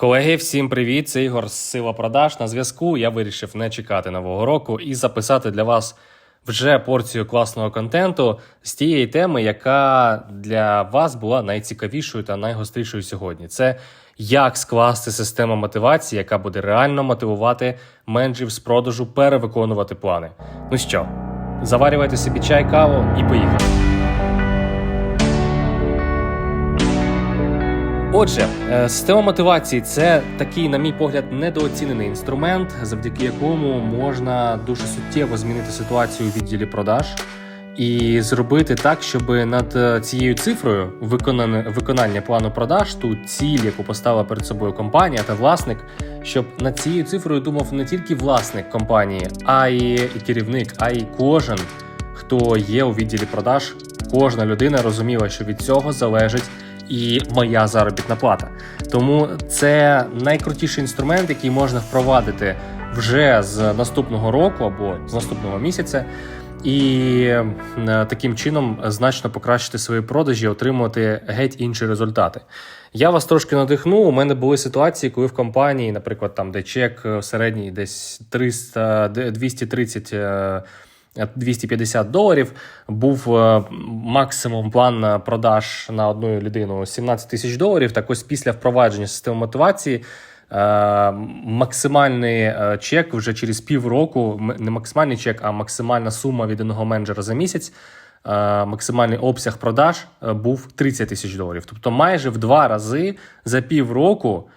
Колеги, всім привіт! Це Ігор з Сила Продаж. На зв'язку я вирішив не чекати нового року і записати для вас вже порцію класного контенту з тієї теми, яка для вас була найцікавішою та найгострішою сьогодні. Це як скласти систему мотивації, яка буде реально мотивувати менеджерів з продажу перевиконувати плани. Ну що, заварювайте собі чай, каву і поїхали. Отже, е, система мотивації це такий, на мій погляд, недооцінений інструмент, завдяки якому можна дуже суттєво змінити ситуацію у відділі продаж і зробити так, щоб над е, цією цифрою виконання плану продаж, ту ціль, яку поставила перед собою компанія та власник, щоб над цією цифрою думав не тільки власник компанії, а й керівник, а й кожен, хто є у відділі продаж. Кожна людина розуміла, що від цього залежить і моя заробітна плата. Тому це найкрутіший інструмент, який можна впровадити вже з наступного року або з наступного місяця. І е, таким чином значно покращити свої продажі, отримувати геть інші результати. Я вас трошки надихну. У мене були ситуації, коли в компанії, наприклад, там де чек е, середній десь 300, 230 е, 250 доларів. Був е, максимум план продаж на одну людину 17 тисяч доларів. Так ось після впровадження системи мотивації. е, Максимальний е, чек вже через півроку, не максимальний чек, а максимальна сума від одного менеджера за місяць. Максимальний обсяг продаж був 30 тисяч доларів. Тобто майже в два рази за півроку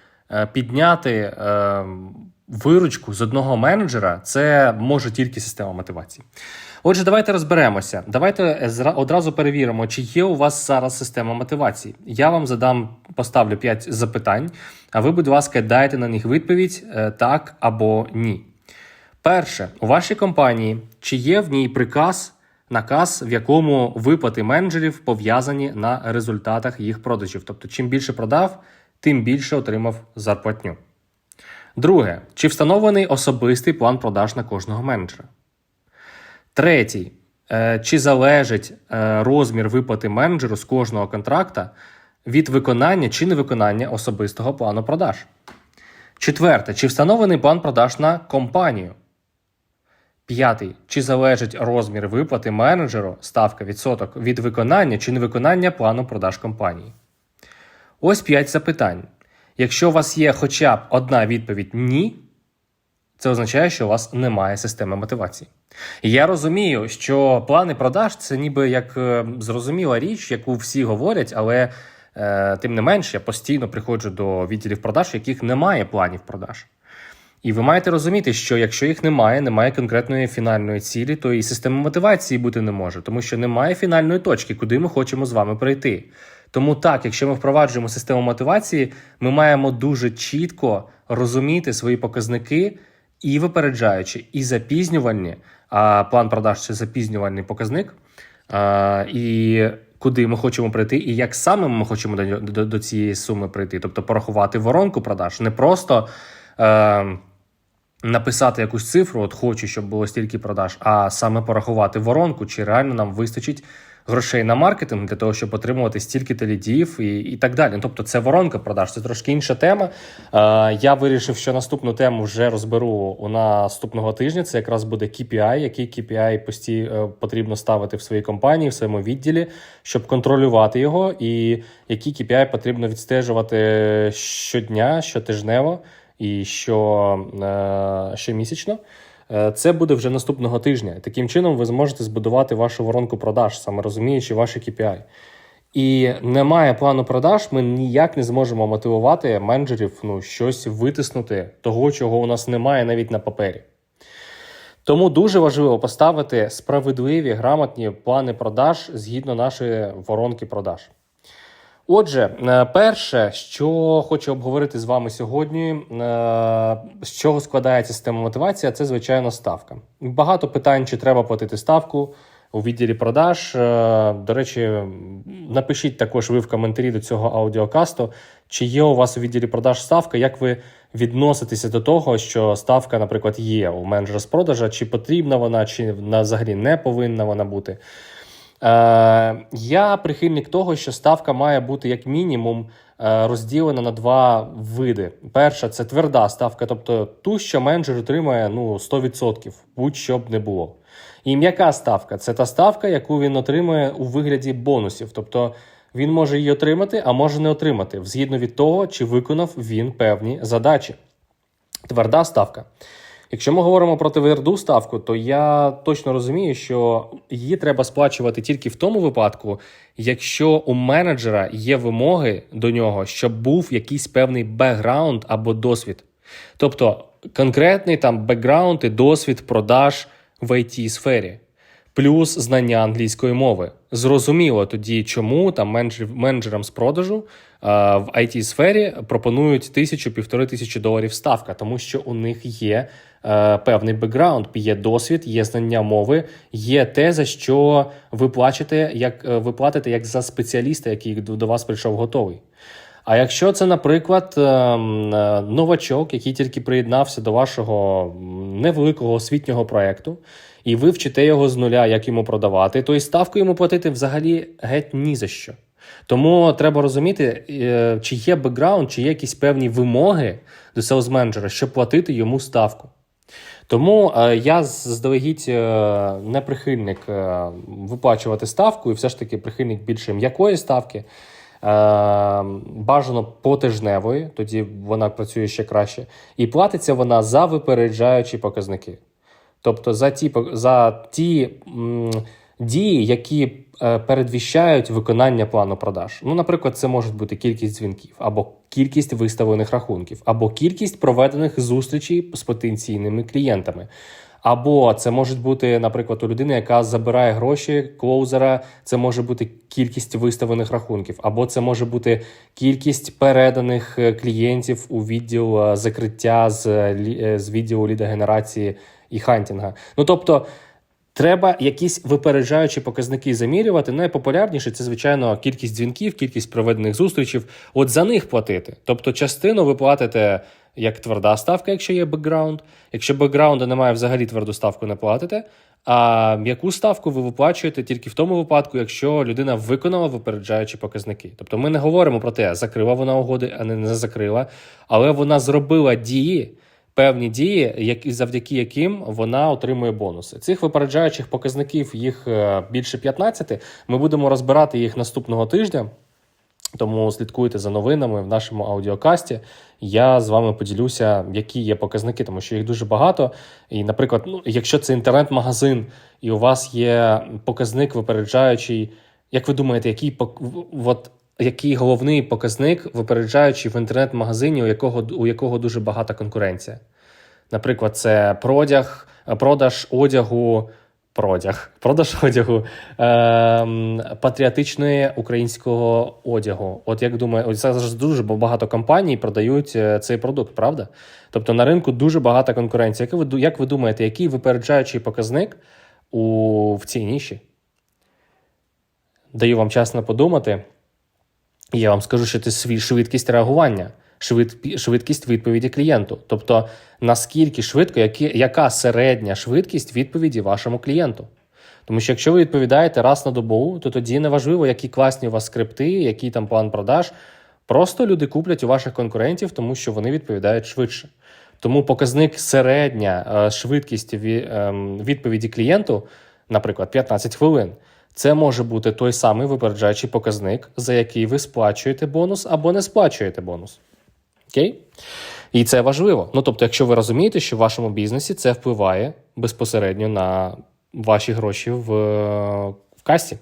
підняти виручку з одного менеджера це може тільки система мотивації. Отже, давайте розберемося. Давайте одразу перевіримо, чи є у вас зараз система мотивації. Я вам задам, поставлю 5 запитань, а ви, будь ласка, дайте на них відповідь е, так або ні. Перше, у вашій компанії чи є в ній приказ, наказ, в якому виплати менеджерів пов'язані на результатах їх продажів. Тобто, чим більше продав, тим більше отримав зарплатню. Друге, чи встановлений особистий план продаж на кожного менеджера? Третій, е, чи залежить е, розмір виплати менеджеру з кожного контракта від виконання чи невиконання особистого плану продаж? Четверте, чи встановлений план продаж на компанію? П'ятий, чи залежить розмір виплати менеджеру ставка відсоток від виконання чи невиконання плану продаж компанії? Ось п'ять запитань. Якщо у вас є хоча б одна відповідь ні, це означає, що у вас немає системи мотивації. Я розумію, що плани продаж це ніби як е, зрозуміла річ, яку всі говорять, але е, тим не менш я постійно приходжу до відділів продаж, яких немає планів продаж. І ви маєте розуміти, що якщо їх немає, немає конкретної фінальної цілі, то і системи мотивації бути не може, тому що немає фінальної точки, куди ми хочемо з вами прийти. Тому так, якщо ми впроваджуємо систему мотивації, ми маємо дуже чітко розуміти свої показники і випереджаючи, і запізнювальні. А план продаж це запізнювальний показник. А, і куди ми хочемо прийти, і як саме ми хочемо до, до, до цієї суми прийти. Тобто порахувати воронку продаж, не просто. Е, написати якусь цифру, от хочу, щоб було стільки продаж, а саме порахувати воронку, чи реально нам вистачить грошей на маркетинг для того, щоб отримувати стільки лідів і, і так далі. Ну, Тобто, це воронка продаж, це трошки інша тема. Е, я вирішив, що наступну тему вже розберу у наступного тижня. Це якраз буде KPI, який KPI пості, е, потрібно ставити в своїй компанії, в своєму відділі, щоб контролювати його, і які KPI потрібно відстежувати щодня, щотижнево і що, е, щомісячно. Е, Це буде вже наступного тижня. Таким чином, ви зможете збудувати вашу воронку продаж, саме розуміючи ваші KPI. І немає плану продаж, ми ніяк не зможемо мотивувати менеджерів ну, щось витиснути того, чого у нас немає навіть на папері. Тому дуже важливо поставити справедливі, грамотні плани продаж згідно нашої воронки продаж. Отже, е, перше, що хочу обговорити з вами сьогодні, е, з чого складається система мотивації, це звичайно ставка. Багато питань, чи треба платити ставку у відділі продаж. Е, До речі, напишіть також ви в коментарі до цього аудіокасту, чи є у вас у відділі продаж ставка, як ви відноситеся до того, що ставка, наприклад, є у менеджера з продажа, чи потрібна вона, чи взагалі не повинна вона бути. Е, я прихильник того, що ставка має бути як мінімум е, розділена на два види. Перша це тверда ставка, тобто ту, що менеджер отримує ну, 100%, будь-що б не було. І м'яка ставка це та ставка, яку він отримує у вигляді бонусів. Тобто він може її отримати, а може не отримати, згідно від того, чи виконав він певні задачі. Тверда ставка. Якщо ми говоримо про тверду ставку, то я точно розумію, що її треба сплачувати тільки в тому випадку, якщо у менеджера є вимоги до нього, щоб був якийсь певний бекграунд або досвід. Тобто конкретний там бекграунд і досвід продаж в it сфері плюс знання англійської мови. Зрозуміло тоді, чому там менеджер, менеджерам з продажу а, в it сфері пропонують тисячу півтори тисячі доларів ставка, тому що у них є е, певний бекграунд, є досвід, є знання мови, є те, за що ви плачете, як е, ви платите як за спеціаліста, який до вас прийшов готовий. А якщо це, наприклад, ем, е, новачок, який тільки приєднався до вашого невеликого освітнього проекту, і ви вчите його з нуля, як йому продавати, то і ставку йому платити взагалі геть ні за що. Тому треба розуміти, е, чи є бекграунд, чи є якісь певні вимоги до селс-менеджера, щоб платити йому ставку. Тому е, я заздалегідь е, не прихильник е, виплачувати ставку, і все ж таки прихильник більше м'якої ставки. Бажано потижневої, тоді вона працює ще краще. І платиться вона за випереджаючі показники. Тобто за ті, за ті дії, які е, передвіщають виконання плану продаж. Ну, наприклад, це може бути кількість дзвінків, або кількість виставлених рахунків, або кількість проведених зустрічей з потенційними клієнтами. Або це може бути, наприклад, у людини, яка забирає гроші клоузера, це може бути кількість виставлених рахунків, або це може бути кількість переданих е, клієнтів у відділ е, закриття з, з відділу лідогенерації і хантінга. Ну тобто. Треба якісь випереджаючі показники замірювати. Найпопулярніше це, звичайно, кількість дзвінків, кількість проведених зустрічей. От за них платити. Тобто, частину ви платите як тверда ставка, якщо є бекграунд. Якщо бекграунду немає, взагалі тверду ставку не платите. А м'яку ставку ви виплачуєте тільки в тому випадку, якщо людина виконала випереджаючі показники. Тобто, ми не говоримо про те, закрила вона угоди, а не закрила, але вона зробила дії певні дії, які завдяки яким вона отримує бонуси. Цих випереджаючих показників їх е, більше 15. Ми будемо розбирати їх наступного тижня. Тому слідкуйте за новинами в нашому аудіокасті. Я з вами поділюся, які є показники, тому що їх дуже багато. І, наприклад, ну, якщо це інтернет-магазин, і у вас є показник випереджаючий, як ви думаєте, який от, який головний показник випереджаючий в інтернет-магазині, у якого, у якого дуже багата конкуренція? Наприклад, це продяг, продаж одягу, продяг, продаж одягу ем, патріотичної українського одягу. От як думаю, зараз дуже багато компаній продають е, цей продукт, правда? Тобто на ринку дуже багата конкуренція. Як ви, як ви думаєте, який випереджаючий показник у, в цій ніші? Даю вам час на подумати. Я вам скажу, що це швидкість реагування, швидкість відповіді клієнту. Тобто, наскільки швидко, яка середня швидкість відповіді вашому клієнту. Тому що якщо ви відповідаєте раз на добу, то тоді не важливо, які класні у вас скрипти, який там план продаж. Просто люди куплять у ваших конкурентів, тому що вони відповідають швидше. Тому показник середня е, швидкість ем, відповіді клієнту, наприклад, 15 хвилин. Це може бути той самий випереджаючий показник, за який ви сплачуєте бонус або не сплачуєте бонус. Окей? І це важливо. Ну тобто, якщо ви розумієте, що в вашому бізнесі це впливає безпосередньо на ваші гроші в, е, в касі.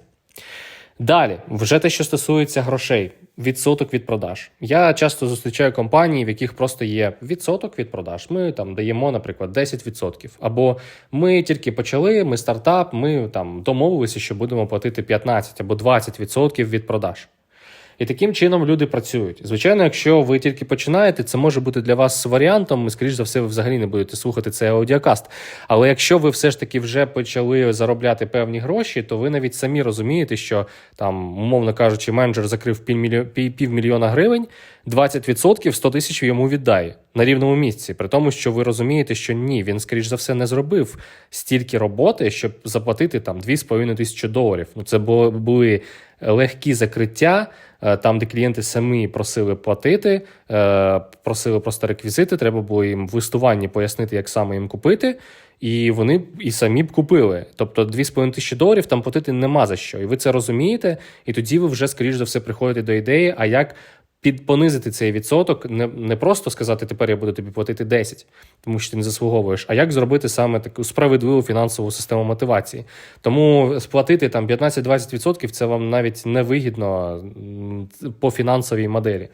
Далі, вже те, що стосується грошей, відсоток від продаж. Я часто зустрічаю компанії, в яких просто є відсоток від продаж. Ми там даємо, наприклад, 10%. Або ми тільки почали, ми стартап, ми там домовилися, що будемо платити 15 або 20% від продаж. І таким чином люди працюють. Звичайно, якщо ви тільки починаєте, це може бути для вас варіантом. і, Скоріш за все, ви взагалі не будете слухати цей аудіокаст. Але якщо ви все ж таки вже почали заробляти певні гроші, то ви навіть самі розумієте, що там, умовно кажучи, менеджер закрив півмільйо- півмільйона гривень, 20% 100 тисяч йому віддає на рівному місці. При тому, що ви розумієте, що ні, він, скоріш за все, не зробив стільки роботи, щоб заплатити там 2,5 тисячі доларів. Ну, це були легкі закриття е, там, де клієнти самі просили платити, е, просили просто реквізити, треба було їм в листуванні пояснити, як саме їм купити. І вони і самі б купили. Тобто 2,5 тисячі доларів там платити нема за що. І ви це розумієте, і тоді ви вже, скоріш за все, приходите до ідеї, а як під понизити цей відсоток, не, не просто сказати, тепер я буду тобі платити 10, тому що ти не заслуговуєш, а як зробити саме таку справедливу фінансову систему мотивації. Тому сплатити там 15-20% це вам навіть не вигідно по фінансовій моделі.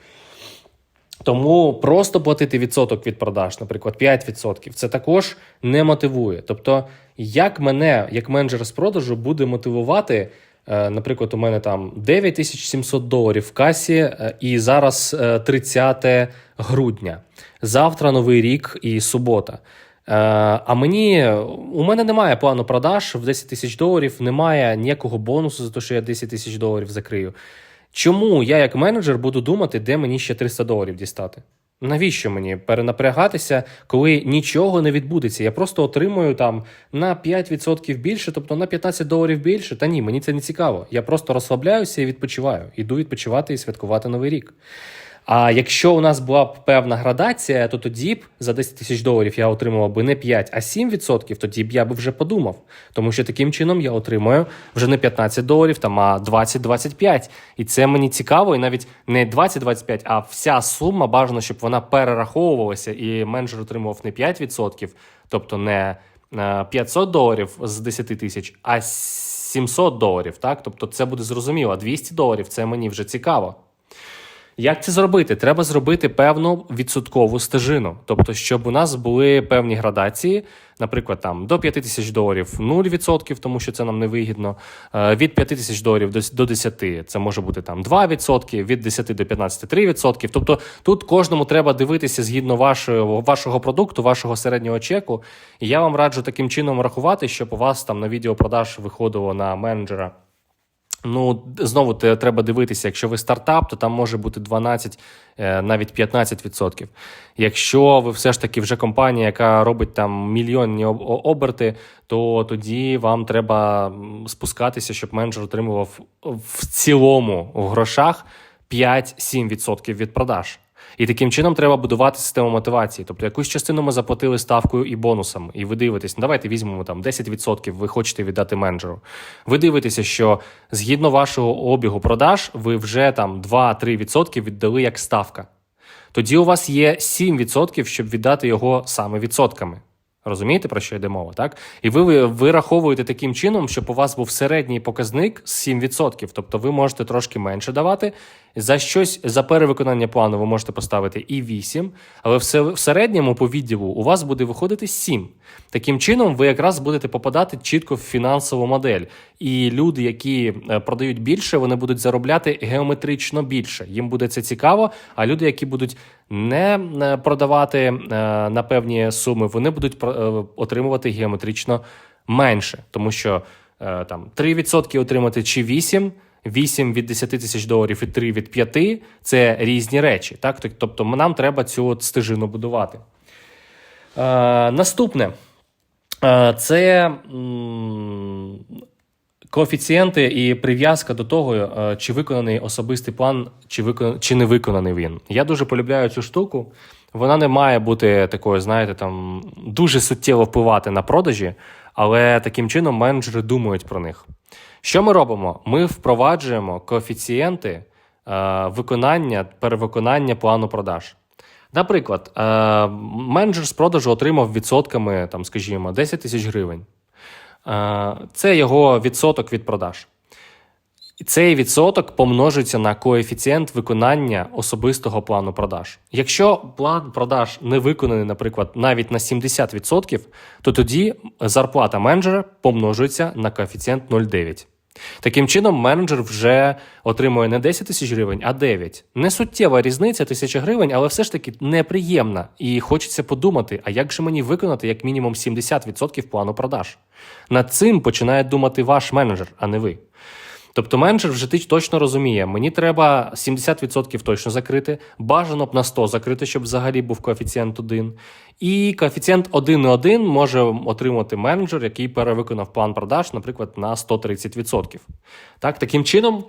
Тому просто платити відсоток від продаж, наприклад, 5%, це також не мотивує. Тобто, як мене, як менеджер з продажу, буде мотивувати, наприклад, у мене там 9700 доларів в касі, е, і зараз е, 30 грудня. Завтра новий рік і субота. Е, А мені у мене немає плану продаж в 10 тисяч доларів, немає ніякого бонусу за те, що я 10 тисяч доларів закрию. Чому я, як менеджер, буду думати, де мені ще 300 доларів дістати? Навіщо мені перенапрягатися, коли нічого не відбудеться? Я просто отримую там на 5% більше, тобто на 15 доларів більше. Та ні, мені це не цікаво. Я просто розслабляюся і відпочиваю. Іду відпочивати і святкувати новий рік. А якщо у нас була б певна градація, то тоді б за 10 тисяч доларів я отримував би не 5, а 7%, тоді б я б вже подумав. Тому що таким чином я отримую вже не 15 доларів, там, а 20-25. І це мені цікаво, і навіть не 20-25, а вся сума бажано, щоб вона перераховувалася, і менеджер отримував не 5%, тобто не е, 500 доларів з 10 тисяч, а 700 доларів. Так? Тобто це буде зрозуміло. 200 доларів це мені вже цікаво. Як це зробити? Треба зробити певну відсоткову стежину. Тобто, щоб у нас були певні градації, наприклад, там до 5 тисяч доларів 0%, тому що це нам не вигідно. Е, Від 5 тисяч доларів до до 10 це може бути там 2%, від 10 до 15 3%. Тобто тут кожному треба дивитися згідно вашого, вашого продукту, вашого середнього чеку. І я вам раджу таким чином рахувати, щоб у вас там на відеопродаж виходило на менеджера. Ну, знову треба дивитися, якщо ви стартап, то там може бути 12, е, навіть 15%. Якщо ви все ж таки вже компанія, яка робить там мільйонні оберти, то тоді вам треба спускатися, щоб менеджер отримував в цілому в грошах 5-7% від продаж. І таким чином треба будувати систему мотивації. Тобто якусь частину ми заплатили ставкою і бонусом, і ви дивитесь, ну давайте візьмемо там 10% ви хочете віддати менеджеру. Ви дивитеся, що згідно вашого обігу продаж, ви вже там 2-3% віддали як ставка. Тоді у вас є 7%, щоб віддати його саме відсотками. Розумієте, про що йде мова, так? І ви, ви вираховуєте таким чином, щоб у вас був середній показник з 7%. Тобто ви можете трошки менше давати. За щось за перевиконання плану ви можете поставити і 8, але в середньому по відділу у вас буде виходити 7. Таким чином, ви якраз будете попадати чітко в фінансову модель. І люди, які е, продають більше, вони будуть заробляти геометрично більше. Їм буде це цікаво. А люди, які будуть не е, продавати е, на певні суми, вони будуть отримувати геометрично менше, тому що там 3% отримати чи 8%, 8 від 10 тисяч доларів і 3 від 5 – це різні речі. Так? Тобто нам треба цю от стежину будувати. Е, наступне це коефіцієнти і прив'язка до того, е, чи виконаний особистий план, чи, викон... чи не виконаний він. Я дуже полюбляю цю штуку. Вона не має бути такою, знаєте, там дуже суттєво впливати на продажі, але таким чином менеджери думають про них. Що ми робимо? Ми впроваджуємо коефіцієнти е, виконання, перевиконання плану продаж. Наприклад, е, менеджер з продажу отримав відсотками, там, скажімо, 10 тисяч гривень. Це його відсоток від продаж. Цей відсоток помножується на коефіцієнт виконання особистого плану продаж. Якщо план продаж не виконаний, наприклад, навіть на 70%, то тоді зарплата менеджера помножується на коефіцієнт 0,9. Таким чином, менеджер вже отримує не 10 тисяч гривень, а 9. Не суттєва різниця тисяча гривень, але все ж таки неприємна. І хочеться подумати, а як же мені виконати як мінімум 70% плану продаж? Над цим починає думати ваш менеджер, а не ви. Тобто менеджер вже ти точно розуміє, мені треба 70% точно закрити, бажано б на 100 закрити, щоб взагалі був коефіцієнт 1. І коефіцієнт 1,1 може отримати менеджер, який перевиконав план продаж, наприклад, на 130%. Так, таким чином.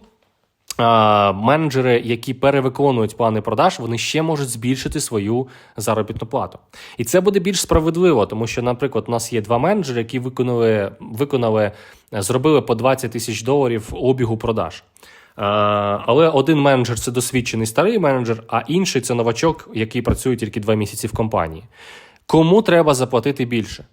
Менеджери, які перевиконують плани продаж, вони ще можуть збільшити свою заробітну плату. І це буде більш справедливо, тому що, наприклад, у нас є два менеджери, які виконали, виконали е, зробили по 20 тисяч доларів обігу продаж. Е, Але один менеджер це досвідчений старий менеджер, а інший це новачок, який працює тільки два місяці в компанії. Кому треба заплатити більше?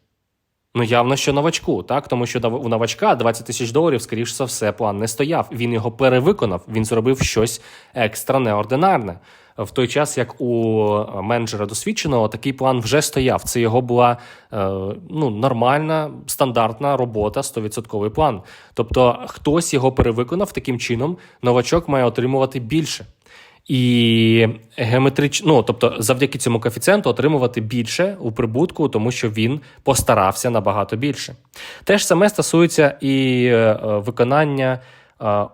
Ну, явно, що новачку, так? Тому що у новачка 20 тисяч доларів, скоріш за все, план не стояв. Він його перевиконав, він зробив щось екстра неординарне. В той час, як у менеджера досвідченого, такий план вже стояв. Це його була е, ну, нормальна, стандартна робота, 100% план. Тобто хтось його перевиконав таким чином, новачок має отримувати більше. І геометрично, ну тобто, завдяки цьому коефіцієнту отримувати більше у прибутку, тому що він постарався набагато більше. Те ж саме стосується і е, виконання е,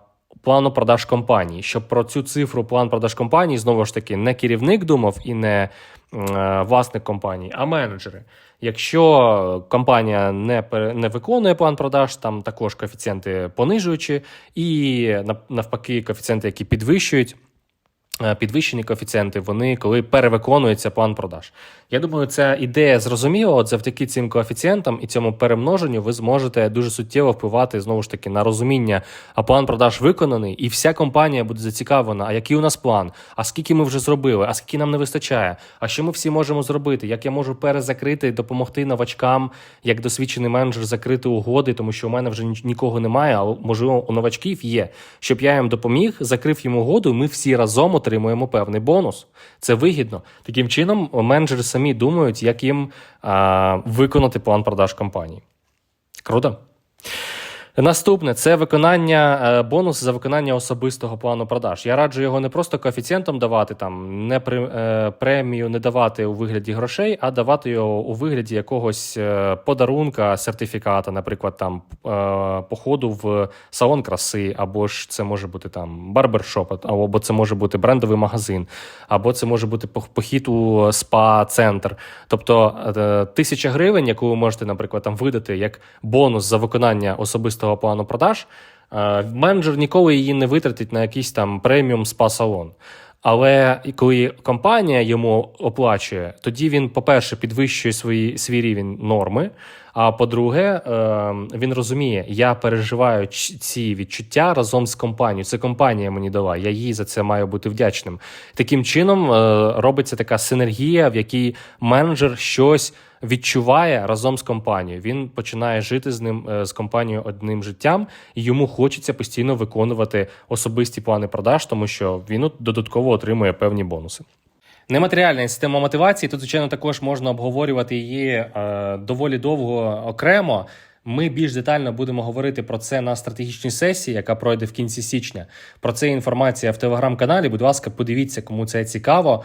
плану продаж компанії. Щоб про цю цифру план продаж компанії знову ж таки не керівник думав і не е, власник компанії, а менеджери. Якщо компанія не не виконує план продаж, там також коефіцієнти понижуючі, і навпаки, коефіцієнти, які підвищують. Е, Підвищені коефіцієнти, вони коли перевиконується план продаж. Я думаю, ця ідея зрозуміла. От завдяки цим коефіцієнтам і цьому перемноженню ви зможете дуже суттєво впливати знову ж таки на розуміння, а план продаж виконаний, і вся компанія буде зацікавлена. А який у нас план? А скільки ми вже зробили? А скільки нам не вистачає? А що ми всі можемо зробити? Як я можу перезакрити, допомогти новачкам, як досвідчений менеджер закрити угоди, тому що у мене вже ні- нікого немає, а можливо у новачків є. Щоб я їм допоміг, закрив їм угоду, ми всі разом отримуємо певний бонус. Це вигідно. Таким чином, менеджери самі думають, як їм а, виконати план продаж компанії. Круто. Наступне це виконання е, бонус за виконання особистого плану продаж. Я раджу його не просто коефіцієнтом давати, там не при, е, премію не давати у вигляді грошей, а давати його у вигляді якогось е, подарунка, сертифіката, наприклад, там походу в салон краси, або ж це може бути там барбершоп, або це може бути брендовий магазин, або це може бути похід у спа-центр. Тобто тисяча гривень, яку ви можете, наприклад, там видати як бонус за виконання особистого плану продаж, е, менеджер ніколи її не витратить на якийсь там преміум спа-салон. Але коли компанія йому оплачує, тоді він, по-перше, підвищує свої, свій рівень норми. А по-друге, е, він розуміє, я переживаю ці відчуття разом з компанією. Це компанія мені дала, я їй за це маю бути вдячним. Таким чином е, робиться така синергія, в якій менеджер щось відчуває разом з компанією. Він починає жити з ним е, з компанією одним життям, і йому хочеться постійно виконувати особисті плани продаж, тому що він додатково отримує певні бонуси. Нематеріальна система мотивації. Тут, звичайно, також можна обговорювати її е, доволі довго окремо. Ми більш детально будемо говорити про це на стратегічній сесії, яка пройде в кінці січня. Про це інформація в телеграм-каналі. Будь ласка, подивіться, кому це цікаво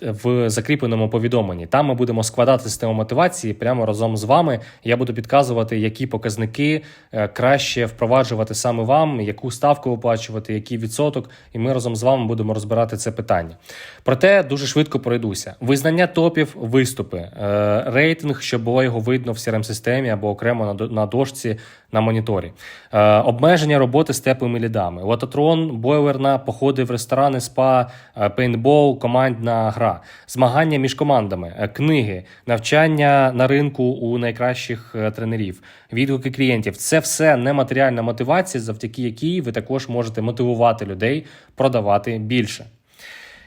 в закріпленому повідомленні. Там ми будемо складати систему мотивації прямо разом з вами. Я буду підказувати, які показники е, краще впроваджувати саме вам, яку ставку виплачувати, який відсоток, і ми разом з вами будемо розбирати це питання. Проте дуже швидко пройдуся. Визнання топів, виступи, е, рейтинг, щоб було його видно в crm системі або окремо на, до- на дошці на моніторі, е, обмеження роботи з теплими лідами, лототрон, бойлерна, походи в ресторани, спа, е, пейнтбол, командна гра, змагання між командами, е, книги, навчання на ринку у найкращих е, тренерів, відгуки клієнтів. Це все нематеріальна мотивація, завдяки якій ви також можете мотивувати людей продавати більше.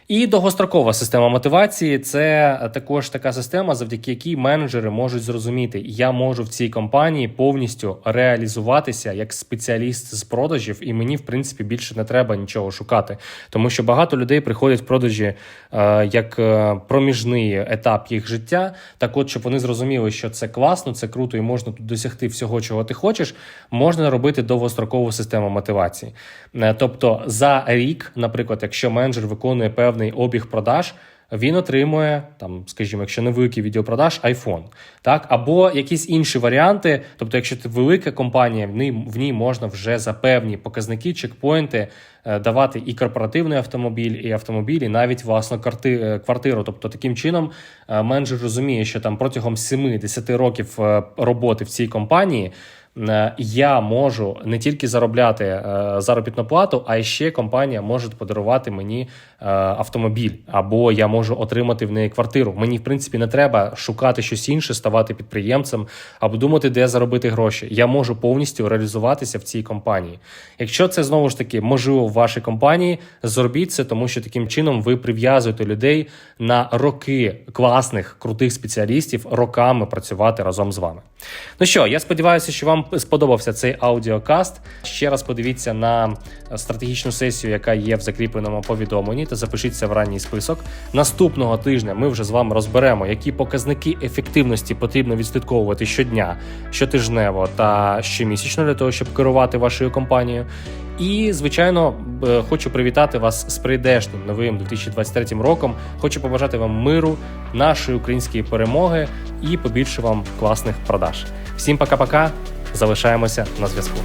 І довгострокова система мотивації це також така система, завдяки якій менеджери можуть зрозуміти, я можу в цій компанії повністю реалізуватися як спеціаліст з продажів, і мені, в принципі, більше не треба нічого шукати. Тому що багато людей приходять в продажі е, як е, проміжний етап їх життя. Так, от, щоб вони зрозуміли, що це класно, це круто, і можна тут досягти всього, чого ти хочеш, можна робити довгострокову систему мотивації. Е, Тобто за рік, наприклад, якщо менеджер виконує певний обіг продаж. Він отримує там, скажімо, якщо не великий відділ продаж, iPhone, так або якісь інші варіанти. Тобто, якщо ти велика компанія, в ній в ній можна вже за певні показники, чекпоінти е, давати і корпоративний автомобіль, і автомобіль, і навіть власну е, квартиру. Тобто, таким чином е, менеджер розуміє, що там протягом 7-10 років роботи в цій компанії. Е, я можу не тільки заробляти е, заробітну плату, а ще компанія може подарувати мені е, автомобіль, або я можу отримати в неї квартиру. Мені, в принципі, не треба шукати щось інше, ставати підприємцем або думати, де заробити гроші. Я можу повністю реалізуватися в цій компанії. Якщо це знову ж таки можливо в вашій компанії, зробіть це, тому що таким чином ви прив'язуєте людей на роки класних крутих спеціалістів роками працювати разом з вами. Ну що, я сподіваюся, що вам сподобався цей аудіокаст. Ще раз подивіться на стратегічну сесію, яка є в закріпленому повідомленні, та запишіться в ранній список. Наступного тижня ми вже з вами розберемо, які показники ефективності потрібно відслідковувати щодня, щотижнево та щомісячно для того, щоб керувати вашою компанією. І, звичайно, хочу привітати вас з прийдешнім новим 2023 роком. Хочу побажати вам миру, нашої української перемоги і побільше вам класних продаж. Всім пока-пока. Залишаємося на зв'язку.